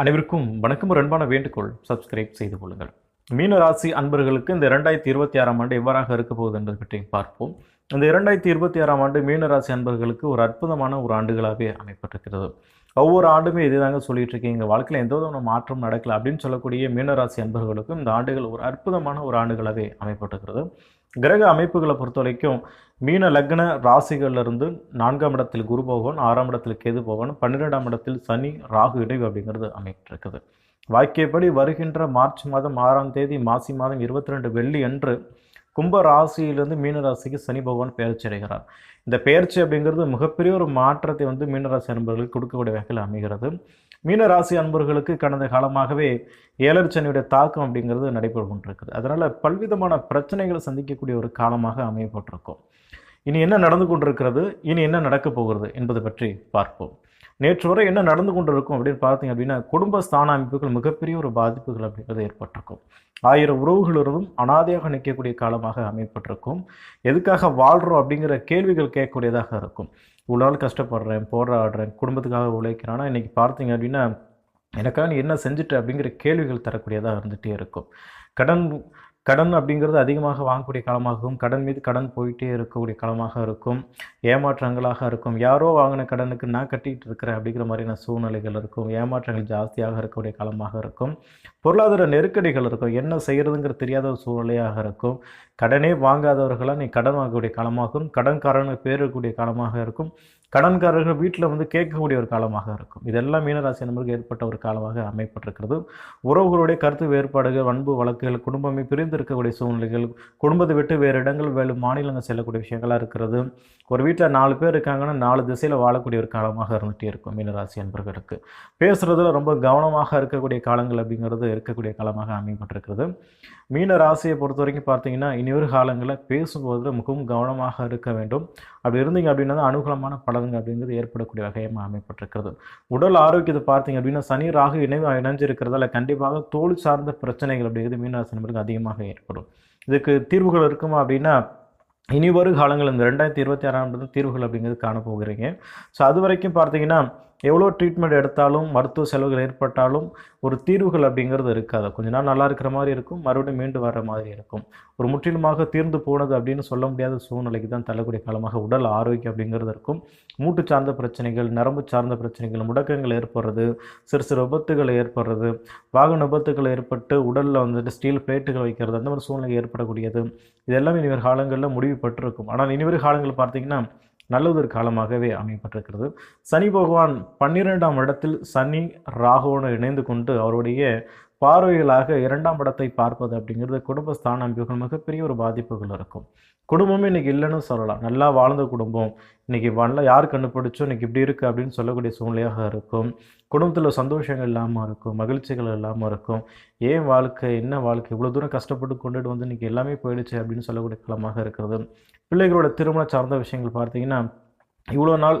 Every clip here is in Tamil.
அனைவருக்கும் வணக்கம். ஒரு அன்பான வேண்டுகோள் சப்ஸ்கிரைப் செய்து கொள்ளுங்கள். மீன ராசி அன்பர்களுக்கு இந்த இரண்டாயிரத்தி இருபத்தி ஆறாம் ஆண்டு எவ்வாறாக இருக்க போகுது என்பது பற்றி பார்ப்போம். இந்த இரண்டாயிரத்தி இருபத்தி ஆறாம் ஆண்டு மீனராசி அன்பர்களுக்கு ஒரு அற்புதமான ஒரு ஆண்டுகளாகவே அமைப்பட்டிருக்கிறது ஒவ்வொரு ஆண்டுமே இதுதாங்க சொல்லிட்டு இருக்கீங்க எங்கள் வாழ்க்கையில் எந்த விதமான மாற்றம் நடக்கல அப்படின்னு சொல்லக்கூடிய மீனராசி அன்பர்களுக்கும் இந்த ஆண்டுகள் ஒரு அற்புதமான ஒரு ஆண்டுகளாகவே அமைப்பட்டிருக்கிறது கிரக அமைப்புகளை பொறுத்த வரைக்கும் மீன லக்ன ராசிகளிலிருந்து நான்காம் இடத்தில் குரு பகவான் ஆறாம் இடத்தில் கேது பகவான் பன்னிரெண்டாம் இடத்தில் சனி ராகு இடைவு அப்படிங்கிறது அமைப்பிருக்குது வாக்கியப்படி வருகின்ற மார்ச் மாதம் ஆறாம் தேதி மாசி மாதம் இருபத்தி ரெண்டு வெள்ளி அன்று கும்ப ராசியிலிருந்து மீன ராசிக்கு சனி பகவான் பெயர்ச்சி அடைகிறார். இந்த பெயர்ச்சி அப்படிங்கிறது மிகப்பெரிய ஒரு மாற்றத்தை வந்து மீனராசி அன்பர்களுக்கு கொடுக்கக்கூடிய வகையில் அமைகிறது. மீனராசி அன்பர்களுக்கு கடந்த காலமாகவே ஏழர் சனியுடைய தாக்கம் அப்படிங்கிறது நடைபெற்று கொண்டிருக்குது. அதனால் பல்விதமான பிரச்சனைகளை சந்திக்கக்கூடிய ஒரு காலமாக அமையப்பட்டிருக்கும். இனி என்ன நடந்து கொண்டிருக்கிறது? இனி என்ன நடக்கப் போகிறது என்பதை பற்றி பார்ப்போம். நேற்று வரை என்ன நடந்து கொண்டிருக்கும் அப்படின்னு பார்த்தீங்க அப்படின்னா குடும்ப ஸ்தான அமைப்புகள் மிகப்பெரிய ஒரு பாதிப்புகள் அப்படிங்கிறது ஏற்பட்டிருக்கும். ஆயிரம் உறவுகளிலிருந்தும் அனாதையாக நிற்கக்கூடிய காலமாக அமைப்பட்டிருக்கும். எதுக்காக வாழ்கிறோம் அப்படிங்கிற கேள்விகள் கேட்கக்கூடியதாக இருக்கும். இவ்வளோ கஷ்டப்படுறேன் போராடுறேன் குடும்பத்துக்காக உழைக்கிறேன் ஆனால் இன்றைக்கி பார்த்தீங்க அப்படின்னா எனக்காக நீ என்ன செஞ்சுட்டு அப்படிங்கிற கேள்விகள் தரக்கூடியதாக இருந்துகிட்டே இருக்கும். கடன் கடன் அப்படிங்கிறது அதிகமாக வாங்கக்கூடிய காலமாகவும் கடன் மீது கடன் போயிட்டே இருக்கக்கூடிய காலமாக இருக்கும். ஏமாற்றங்களாக இருக்கும். யாரோ வாங்கின கடனுக்கு நான் கட்டிகிட்டு இருக்கிறேன் அப்படிங்கிற மாதிரியான சூழ்நிலைகள் இருக்கும். ஏமாற்றங்கள் ஜாஸ்தியாக இருக்கக்கூடிய காலமாக இருக்கும். பொருளாதார நெருக்கடிகள் இருக்கும். என்ன செய்கிறதுங்கிற தெரியாத ஒரு சூழ்நிலையாக இருக்கும். கடனே வாங்காதவர்களாக நீ கடன் வாங்கக்கூடிய காலமாகவும் கடன்காரனுக்கு பேரக்கூடிய காலமாக இருக்கும். கடன்காரர்கள் வீட்டில் வந்து கேட்கக்கூடிய ஒரு காலமாக இருக்கும். இதெல்லாம் மீனராசி நம்பருக்கு ஏற்பட்ட ஒரு காலமாக அமைப்பட்டிருக்கிறது. உறவுகளுடைய கருத்து வேறுபாடுகள் அன்பு வழக்குகள் குடும்பமே பிரிந்து இருக்கக்கூடிய சூழ்நிலைகள் குடும்பத்தை விட்டு வேறு இடங்கள் வேறு மாநிலங்கள் செல்லக்கூடிய விஷயங்களாக இருக்கிறது. ஒரு வீட்டில் நாலு பேர் இருக்காங்கன்னா நாலு திசையில் வாழக்கூடிய ஒரு காலமாக இருந்துகிட்டே இருக்கும் மீனராசி அன்பர்களுக்கு. பேசுகிறதுல ரொம்ப கவனமாக இருக்கக்கூடிய காலங்கள் அப்படிங்கிறது இருக்கக்கூடிய காலமாக அமையப்பட்டிருக்கிறது. மீன ராசியை பொறுத்த வரைக்கும் பார்த்தீங்கன்னா இனி ஒரு காலங்களில் பேசும்போது மிகவும் கவனமாக இருக்க வேண்டும். அப்படி இருந்தீங்க அப்படின்னா தான் அனுகூலமான பலன்கள் அப்படிங்கிறது ஏற்படக்கூடிய வகையமாக அமைப்பட்டிருக்கிறது உடல் ஆரோக்கியத்தை பார்த்தீங்க அப்படின்னா சனி ராகு இணைவு இணைஞ்சிருக்கிறதால கண்டிப்பாக தோல் சார்ந்த பிரச்சனைகள் அப்படிங்கிறது மீனராசி நபருக்கு அதிகமாக ஏற்படும். இதுக்கு தீர்வுகள் இருக்குமா அப்படின்னா இனி வரும் காலங்கள் இந்த ரெண்டாயிரத்தி இருபத்தி ஆறாம் தீர்வுகள் அப்படிங்கிறது காணப்போகிறீங்க. ஸோ அது வரைக்கும் பார்த்தீங்கன்னா எவ்வளோ ட்ரீட்மெண்ட் எடுத்தாலும் மருத்துவ செலவுகள் ஏற்பட்டாலும் ஒரு தீர்வுகள் அப்படிங்கிறது இருக்காது. கொஞ்ச நாள் நல்லா இருக்கிற மாதிரி இருக்கும் மறுபடியும் மீண்டு வர்ற மாதிரி இருக்கும். ஒரு முற்றிலுமாக தீர்ந்து போனது அப்படின்னு சொல்ல முடியாத சூழ்நிலைக்கு தான் தள்ளக்கூடிய காலமாக உடல் ஆரோக்கியம் அப்படிங்கிறது இருக்கும். மூட்டு சார்ந்த பிரச்சனைகள் நரம்பு சார்ந்த பிரச்சனைகள் முடக்கங்கள் ஏற்படுறது சிறு சிறு விபத்துகள் ஏற்படுறது வாகன விபத்துகள் ஏற்பட்டு உடலில் வந்துட்டு ஸ்டீல் பிளேட்டுகள் வைக்கிறது அந்த மாதிரி சூழ்நிலை ஏற்படக்கூடியது. இதெல்லாம் இனிவர் காலங்களில் முடிவு பெற்றிருக்கும். ஆனால் இனிவர் காலங்கள் பார்த்திங்கன்னா நல்லதொரு காலமாகவே அமையப்பட்டிருக்கிறது. சனி பகவான் பன்னிரெண்டாம் இடத்தில் சனி ராகுவோடு இணைந்து கொண்டு அவருடைய பார்வைகளாக இரண்டாம் இடத்தை பார்ப்பது அப்படிங்கிறது குடும்பஸ்தான அமைப்புகள் மிகப்பெரிய ஒரு பாதிப்புகள் இருக்கும். குடும்பமே இன்னைக்கு இல்லைன்னு சொல்லலாம். நல்லா வாழ்ந்த குடும்பம். இன்னைக்கு வரல யார் கண்டுபிடிச்சோ இன்னைக்கு இப்படி இருக்குது அப்படின்னு சொல்லக்கூடிய சூழ்நிலையாக இருக்கும். குடும்பத்தில் சந்தோஷங்கள் இல்லாமல் இருக்கும். மகிழ்ச்சிகள் இல்லாமல் இருக்கும். ஏன் வாழ்க்கை என்ன வாழ்க்கை? இவ்வளோ தூரம் கஷ்டப்பட்டு கொண்டுட்டு வந்து இன்றைக்கி எல்லாமே போயிடுச்சு அப்படின்னு சொல்லக்கூடிய காலமாக இருக்கிறது. பிள்ளைகளோட திருமண சார்ந்த விஷயங்கள் பார்த்தீங்கன்னா இவ்வளோ நாள்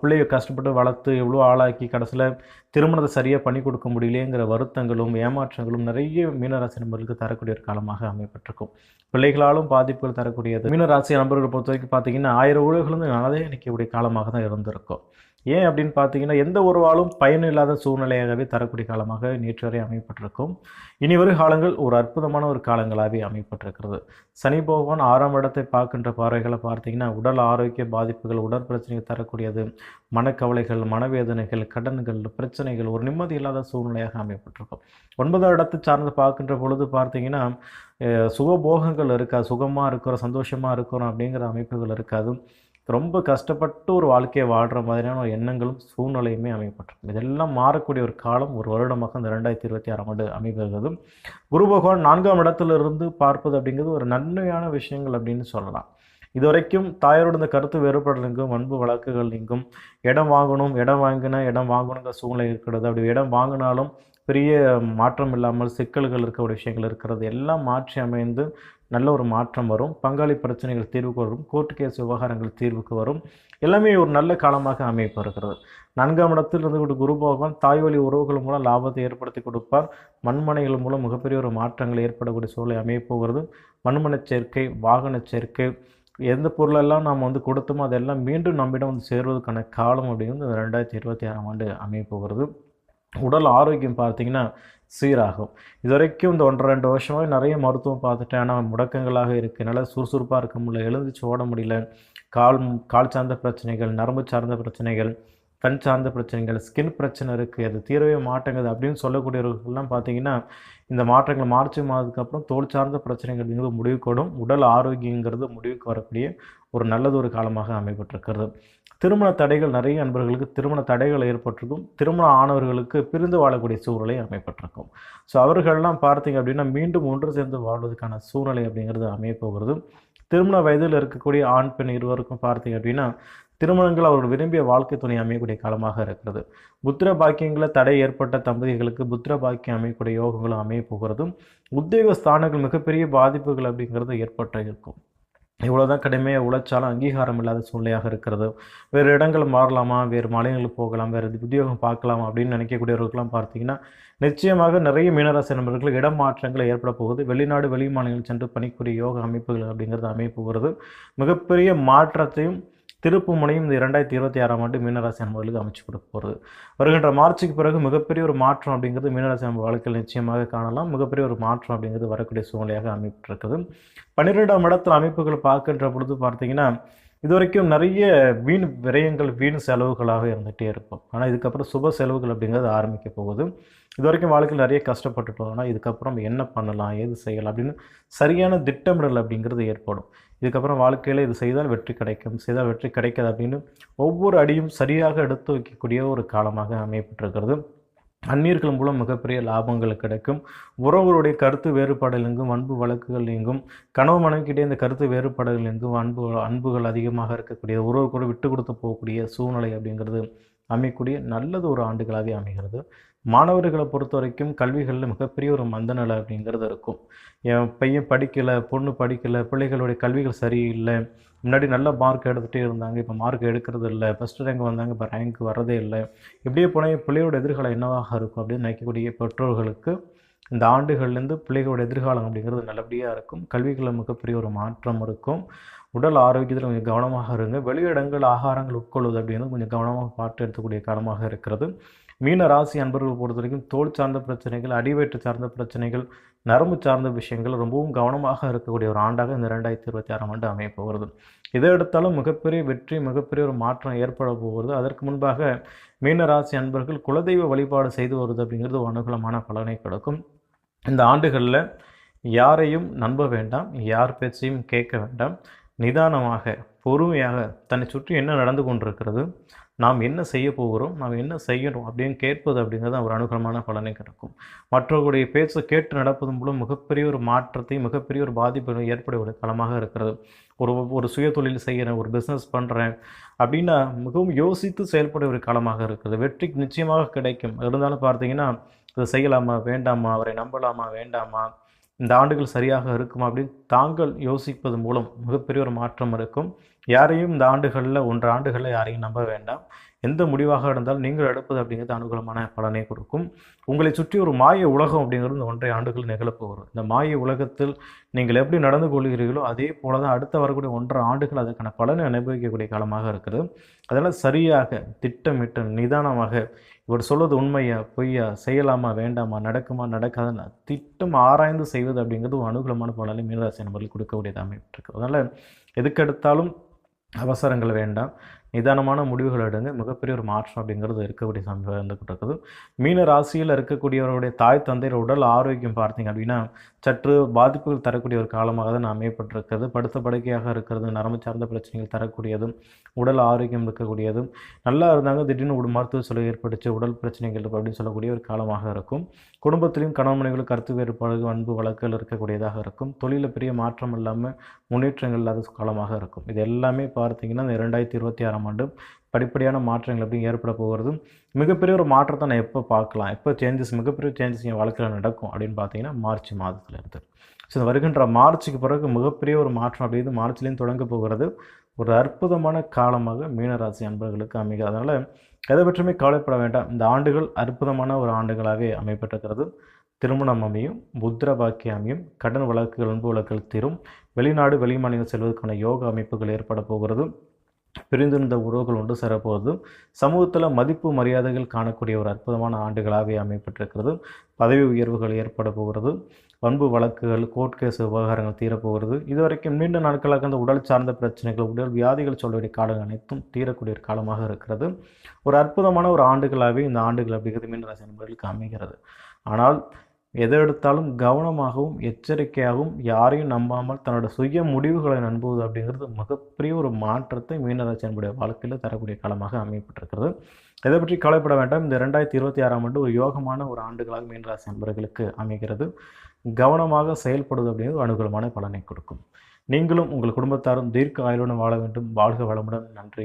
பிள்ளைய கஷ்டப்பட்டு வளர்த்து எவ்வளோ ஆளாக்கி கடைசியில் திருமணத்தை சரியாக பண்ணி கொடுக்க முடியலையேங்கிற வருத்தங்களும் ஏமாற்றங்களும் நிறைய மீனராசி நபர்களுக்கு தரக்கூடிய ஒரு காலமாக அமைப்பட்டிருக்கும் பிள்ளைகளாலும் பாதிப்புகள் தரக்கூடியது. மீனராசி நபர்களை பொறுத்த வரைக்கும் பார்த்தீங்கன்னா ஆயிரம் ஊழல்களும் வந்து நல்லதே நிற்கக்கூடிய காலமாக தான் இருந்திருக்கும். ஏன் அப்படின்னு பார்த்தீங்கன்னா எந்த ஒரு வாழும் பயன் இல்லாத சூழ்நிலையாகவே தரக்கூடிய காலமாக நேற்று வரை அமைப்பட்டிருக்கும் இனி வரும் காலங்கள் ஒரு அற்புதமான ஒரு காலங்களாகவே அமைப்பட்டிருக்கிறது சனி பகவான் ஆறாம் இடத்தை பார்க்கின்ற பார்வைகளை பார்த்தீங்கன்னா உடல் ஆரோக்கிய பாதிப்புகள் உடல் பிரச்சனைகள் தரக்கூடியது மனக்கவலைகள் மனவேதனைகள் கடன்கள் பிரச்சனைகள் ஒரு நிம்மதி இல்லாத சூழ்நிலையாக அமைப்பட்டிருக்கும் ஒன்பதாம் இடத்தை சார்ந்து பார்க்கின்ற பொழுது பார்த்தீங்கன்னா சுகபோகங்கள் இருக்காது சுகமாக இருக்கிறோம் சந்தோஷமாக இருக்கிறோம் அப்படிங்கிற அமைப்புகள் இருக்காது. ரொம்ப கஷ்டப்பட்டு ஒரு வாழ்க்கையை வாழ்கிற மாதிரியான ஒரு எண்ணங்களும் சூழ்நிலையுமே அமைப்பட்டிருக்கும் இதெல்லாம் மாறக்கூடிய ஒரு காலம் ஒரு வருடமாக இந்த ரெண்டாயிரத்தி இருபத்தி ஆறாம் ஆண்டு அமைகிறது குரு பகவான் நான்காம் இடத்திலிருந்து பார்ப்பது அப்படிங்கிறது ஒரு நன்மையான விஷயங்கள் அப்படின்னு சொல்லலாம். இதுவரைக்கும் தாயாரோட இந்த கருத்து வேறுபாடு நீங்கும் அன்பு வழக்குகள் நீங்கும் இடம் வாங்கணும் இடம் வாங்கினா இடம் வாங்கணுங்கிற சூழ்நிலை இருக்கிறது. அப்படி இடம் வாங்கினாலும் பெரிய மாற்றம் இல்லாமல் சிக்கல்கள் இருக்கக்கூடிய விஷயங்கள் இருக்கிறது. எல்லாம் மாற்றி அமைந்து நல்ல ஒரு மாற்றம் வரும். பங்காளி பிரச்சனைகள் தீர்வுக்கு வரும். கோர்ட் கேஸ் விவகாரங்கள் தீர்வுக்கு வரும். எல்லாமே ஒரு நல்ல காலமாக அமைப்பு இருக்கிறது நான்காம் இடத்தில் இருந்து கொண்டு குரு பகவான் தாய் வழி உறவுகள் மூலம் லாபத்தை ஏற்படுத்தி கொடுப்பார். மண்மனைகள் மூலம் மிகப்பெரிய ஒரு மாற்றங்கள் ஏற்படக்கூடிய சூழலை அமையப்போகிறது. மண்மனை சேர்க்கை வாகனச் சேர்க்கை எந்த பொருளெல்லாம் நாம் வந்து கொடுத்தோமோ அதெல்லாம் மீண்டும் நம்மிடம் வந்து சேர்வதற்கான காலம் அப்படிங்கிறது இந்த ரெண்டாயிரத்தி இருபத்தி ஆறாம் ஆண்டு அமையப்போகிறது. உடல் ஆரோக்கியம் பார்த்திங்கன்னா சீராகும். இது வரைக்கும் இந்த ஒன்றரை ரெண்டு வருஷமாக நிறைய மருத்துவம் பார்த்துட்டேன். ஆனால் முடக்கங்களாக இருக்குது நல்லா சுறுசுறுப்பாக இருக்க முடியல. எழுந்துச்சு ஓட முடியல. கால் கால் சார்ந்த பிரச்சனைகள் நரம்பு சார்ந்த பிரச்சனைகள் கண் சார்ந்த பிரச்சனைகள் ஸ்கின் பிரச்சனை இருக்குது அது தீரவே மாட்டேங்குது அப்படின்னு சொல்லக்கூடியவர்கள்லாம் பார்த்தீங்கன்னா இந்த மாற்றங்கள் மார்ச் மாதத்துக்கு தோல் சார்ந்த பிரச்சனைகள் முடிவுக்கூடும் உடல் ஆரோக்கியங்கிறது முடிவுக்கு வரக்கூடிய ஒரு நல்லது ஒரு காலமாக அமைப்பட்டிருக்கிறது திருமண தடைகள் நிறைய நண்பர்களுக்கு திருமண தடைகள் ஏற்பட்டிருக்கும். திருமணம் ஆனவர்களுக்கு பிரிந்து வாழக்கூடிய சூழ்நிலை அமைப்பட்டிருக்கும் ஸோ அவர்கள்லாம் பார்த்தீங்க அப்படின்னா மீண்டும் ஒன்று சேர்ந்து வாழ்வதற்கான சூழ்நிலை அப்படிங்கிறது அமையப்போகிறது திருமண வயதில் இருக்கக்கூடிய ஆண் பெண் இருவருக்கும் பார்த்தீங்க அப்படின்னா திருமணங்கள் அவர்கள் விரும்பிய வாழ்க்கை துணை அமையக்கூடிய காலமாக இருக்கிறது. புத்திர பாக்கியங்களில் தடை ஏற்பட்ட தம்பதிகளுக்கு புத்திர பாக்கியம் அமையக்கூடிய யோகங்களும் அமைய போகிறதும் உத்தியோக ஸ்தானங்கள் மிகப்பெரிய பாதிப்புகள் அப்படிங்கிறது ஏற்பட்டு இருக்கும். இவ்வளோதான் கடுமையாக உழைச்சாலும் அங்கீகாரம் இல்லாத சூழ்நிலையாக இருக்கிறது. வேறு இடங்கள் மாறலாமா? வேறு மாநிலங்களுக்கு போகலாம். வேறு உத்தியோகம் பார்க்கலாம் அப்படின்னு நினைக்கக்கூடியவர்களுக்கெல்லாம் பார்த்தீங்கன்னா நிச்சயமாக நிறைய மீனராசி நண்பர்கள் இடம் மாற்றங்கள் ஏற்பட போகுது. வெளிநாடு வெளி மாநிலங்கள் சென்று பணிக்குரிய யோக அமைப்புகள் அப்படிங்கிறது அமைப்பு வருது. மிகப்பெரிய மாற்றத்தையும் திருப்பு முனையும் இந்த இரண்டாயிரத்தி இருபத்தி ஆறாம் ஆண்டு மீனராசி அன்பர்களுக்கு அமைச்சு கொடுக்க போகிறது வருகின்ற மார்ச்சுக்கு பிறகு மிகப்பெரிய ஒரு மாற்றம் அப்படிங்கிறது மீனராசி நம்ம வாழ்க்கையில் நிச்சயமாக காணலாம். மிகப்பெரிய ஒரு மாற்றம் அப்படிங்கிறது வரக்கூடிய சூழ்நிலையாக அமைப்பிட்டிருக்குது பன்னிரெண்டாம் இடத்தில் அமைப்புகள் பார்க்கின்ற பொழுது பார்த்தீங்கன்னா இது வரைக்கும் நிறைய வீண் விரயங்கள் வீண் செலவுகளாக இருந்துகிட்டே இருக்கும். ஆனால் இதுக்கப்புறம் சுப செலவுகள் அப்படிங்கிறது ஆரம்பிக்க போகுது. இது வரைக்கும் வாழ்க்கையில் நிறைய கஷ்டப்பட்டுட்டோம். ஆனால் இதுக்கப்புறம் என்ன பண்ணலாம்? ஏது செய்யலாம்? அப்படின்னு சரியான திட்டமிடல் அப்படிங்கிறது ஏற்படும். இதுக்கப்புறம் வாழ்க்கையில் இது செய்தால் வெற்றி கிடைக்கும் செய்தால் வெற்றி கிடைக்காது அப்படின்னு ஒவ்வொரு அடியும் சரியாக எடுத்து வைக்கக்கூடிய ஒரு காலமாக அமையப்பட்டிருக்கிறது. அந்நியர்கள் மூலம் மிகப்பெரிய லாபங்கள் கிடைக்கும். உறவுகளுடைய கருத்து வேறுபாடுகள் எங்கும் அன்பு வழக்குகள் எங்கும் கனவு மனைவிக்கிட்டே இந்த கருத்து வேறுபாடுகள் எங்கும் அன்பு அன்புகள் அதிகமாக இருக்கக்கூடிய உறவு கூட விட்டு கொடுத்து போகக்கூடிய சூழ்நிலை அப்படிங்கிறது அமையக்கூடிய நல்லது ஒரு ஆண்டுகளாகவே அமைகிறது. மாணவர்களை பொறுத்த வரைக்கும் கல்விகளில் மிகப்பெரிய ஒரு மந்தநிலை அப்படிங்கிறது இருக்கும். என் பையன் படிக்கலை பொண்ணு படிக்கலை பிள்ளைகளுடைய கல்விகள் சரியில்லை. முன்னாடி நல்ல மார்க் எடுத்துகிட்டே இருந்தாங்க இப்போ மார்க் எடுக்கிறது இல்லை. ஃபஸ்ட் ரேங்க் வந்தாங்க இப்போ ரேங்க் வரதே இல்லை. இப்படியே போனால் பிள்ளையோட எதிர்காலம் என்னவாக இருக்கும் அப்படின்னு நினைக்கக்கூடிய பெற்றோர்களுக்கு இந்த ஆண்டுகள்லேருந்து பிள்ளைகளோட எதிர்காலம் அப்படிங்கிறது நல்லபடியாக இருக்கும். கல்விகளில் மிகப்பெரிய ஒரு மாற்றம் இருக்கும். உடல் ஆரோக்கியத்தில் கொஞ்சம் கவனமாக இருங்க. வெளியிடங்கள் ஆகாரங்கள் உட்கொள்வது அப்படின்னு கொஞ்சம் கவனமாக பார்த்து எடுத்துக்கூடிய காலமாக இருக்கிறது. மீன ராசி அன்பர்கள் பொறுத்த வரைக்கும் தோல் சார்ந்த பிரச்சனைகள் அடிவயிற்று சார்ந்த பிரச்சனைகள் நரம்பு சார்ந்த விஷயங்கள் ரொம்பவும் கவனமாக இருக்கக்கூடிய ஒரு ஆண்டாக இந்த ரெண்டாயிரத்தி இருபத்தி ஆறாம் ஆண்டு அமைய போகிறது. இதை எடுத்தாலும் மிகப்பெரிய வெற்றி மிகப்பெரிய ஒரு மாற்றம் ஏற்பட போகிறது. அதற்கு முன்பாக மீன ராசி அன்பர்கள் குலதெய்வ வழிபாடு செய்து வருவது அப்படிங்கிறது ஒரு அனுகூலமான பலனை கொடுக்கும். இந்த ஆண்டுகளில் யாரையும் நம்ப வேண்டாம் யார் பேச்சையும் கேட்க வேண்டாம். நிதானமாக பொறுமையாக தன்னை சுற்றி என்ன நடந்து கொண்டிருக்கிறது நாம் என்ன செய்ய போகிறோம் நாம் என்ன செய்யணும் அப்படின்னு கேட்பது அப்படிங்கிறது ஒரு அனுகூலமான பலனை கிடைக்கும். மற்றவர்களுடைய பேச்சை கேட்டு நடப்பதன் மூலம் மிகப்பெரிய ஒரு மாற்றத்தை மிகப்பெரிய ஒரு பாதிப்பு ஏற்படக்கூடிய களமாக இருக்கிறது. ஒரு ஒரு சுய தொழில் செய்கிறேன் ஒரு பிஸ்னஸ் பண்ணுறேன் அப்படின்னா மிகவும் யோசித்து செயல்பட ஒரு காலமாக இருக்குது வெற்றி நிச்சயமாக கிடைக்கும். இருந்தாலும் பார்த்தீங்கன்னா இதை செய்யலாமா வேண்டாமா அவரை நம்பலாமா வேண்டாமா இந்த ஆண்டுகள் சரியாக இருக்குமா அப்படின்னு தாங்கள் யோசிப்பது மூலம் மிகப்பெரிய ஒரு மாற்றம் இருக்கும். யாரையும் இந்த ஆண்டுகளில் ஒன்று ஆண்டுகளில் யாரையும் நம்ப வேண்டாம். எந்த முடிவாக இருந்தாலும் நீங்கள் எடுப்பது அப்படிங்கிறது அனுகூலமான பலனை கொடுக்கும். உங்களை சுற்றி ஒரு மாய உலகம் அப்படிங்கிறது இந்த ஒன்றை ஆண்டுகள் நிகழப்போகிறது இந்த மாய உலகத்தில் நீங்கள் எப்படி நடந்து கொள்கிறீர்களோ அதே போல தான் அடுத்த வரக்கூடிய ஒன்றரை ஆண்டுகள் அதற்கான பலனை அனுபவிக்கக்கூடிய காலமாக இருக்கிறது அதனால் சரியாக திட்டமிட்டு நிதானமாக இவர் சொல்வது உண்மையா பொய்யா செய்யலாமா வேண்டாமா நடக்குமா நடக்காதுன்னு திட்டம் ஆராய்ந்து செய்வது அப்படிங்கிறது ஒரு அனுகூலமான பலனை மீனராசி நபர்கள் கொடுக்கக்கூடியதாக அமைப்பிருக்கு அதனால் எதுக்கெடுத்தாலும் அவசரங்கள் வேண்டாம். நிதானமான முடிவுகள் எடுங்க. மிகப்பெரிய ஒரு மாற்றம் அப்படிங்கிறது இருக்கக்கூடிய சம்பவம் இருந்துகிட்டு இருக்குது மீன ராசியில் இருக்கக்கூடியவருடைய தாய் தந்தையர் உடல் ஆரோக்கியம் பார்த்தீங்க அப்படின்னா சற்று பாதிப்புகள் தரக்கூடிய ஒரு காலமாக தான் அமையப்பட்டிருக்கிறது படுத்த படுக்கையாக இருக்கிறது நரம்பு சார்ந்த பிரச்சனைகள் தரக்கூடியதும் உடல் ஆரோக்கியம் இருக்கக்கூடியதும் நல்லா இருந்தாங்க திடீர்னு ஒரு மருத்துவ செலவு ஏற்பட்டுச்சு உடல் பிரச்சனைகள் அப்படின்னு சொல்லக்கூடிய ஒரு காலமாக இருக்கும். குடும்பத்திலையும் கணவன்மனைகளும் கருத்து வேறுபாடு அன்பு வழக்குகள் இருக்கக்கூடியதாக இருக்கும். தொழிலில் பெரிய மாற்றம் இல்லாமல் முன்னேற்றங்கள் இல்லாத காலமாக இருக்கும். இது எல்லாமே பார்த்தீங்கன்னா இந்த ரெண்டாயிரத்தி இருபத்தி ஆறாம் ஆண்டு படிப்படியான மாற்றங்கள் எப்படி ஏற்பட போகிறது மிகப்பெரிய ஒரு மாற்றத்தை நான் எப்போ பார்க்கலாம்? எப்போ சேஞ்சஸ் மிகப்பெரிய சேஞ்சஸ் என் வாழ்க்கையில் நடக்கும் அப்படின்னு பார்த்தீங்கன்னா மார்ச் மாதத்தில் இருந்து ஸோ இந்த வருகின்ற மார்ச்சுக்கு பிறகு மிகப்பெரிய ஒரு மாற்றம் அப்படிங்கிறது மார்ச்லேயும் தொடங்க போகிறது. ஒரு அற்புதமான காலமாக மீனராசி அன்பர்களுக்கு அமைகிறது. அதனால் எதை பற்றியுமே கவலைப்பட வேண்டாம். இந்த ஆண்டுகள் அற்புதமான ஒரு ஆண்டுகளாகவே அமைப்பட்டிருக்கிறது திருமணம் அமையும் புத்திர பாக்கியம் அமையும் கடன் வழக்குகள் அன்பு வழக்குகள் தீரும் வெளிநாடு வெளி மாநிலம் செல்வதற்கான யோக அமைப்புகள் ஏற்பட போகிறது. பிரிந்திருந்த உறவுகள் ஒன்று சேரப்போகுது சமூகத்தில் மதிப்பு மரியாதைகள் காணக்கூடிய ஒரு அற்புதமான ஆண்டுகளாகவே அமைப்பட்டிருக்கிறது பதவி உயர்வுகள் ஏற்பட போகிறது பண்பு வழக்குகள் கோர்ட் கேஸ் விவகாரங்கள் தீரப்போகிறது இதுவரைக்கும் நீண்ட நாட்களாக அந்த உடல் சார்ந்த பிரச்சனைகள் உடல் வியாதிகள் சொல்ல வேண்டிய காலங்கள் அனைத்தும் தீரக்கூடிய ஒரு காலமாக இருக்கிறது. ஒரு அற்புதமான ஒரு ஆண்டுகளாகவே இந்த ஆண்டுகள் அப்படிங்கிறது மீனராசி நண்பர்களுக்கு அமைகிறது ஆனால் எதை எடுத்தாலும் கவனமாகவும் எச்சரிக்கையாகவும் யாரையும் நம்பாமல் தன்னோட சுய முடிவுகளை நம்புவது அப்படிங்கிறது மிகப்பெரிய ஒரு மாற்றத்தை மீனராசியனுடைய வாழ்க்கையில் தரக்கூடிய காலமாக அமையப்பட்டிருக்கிறது. இதை பற்றி கவலைப்பட வேண்டாம். இந்த ரெண்டாயிரத்தி இருபத்தி ஆறாம் ஆண்டு ஒரு யோகமான ஒரு ஆண்டுகளாக மீனராசி நண்பர்களுக்கு அமைகிறது. கவனமாக செயல்படுவது அப்படிங்கிறது அனுகூலமான பலனை கொடுக்கும். நீங்களும் உங்கள் குடும்பத்தாரும் தீர்க்க ஆயுளுடன் வாழ வேண்டும். வாழ்க வளமுடன். நன்றி.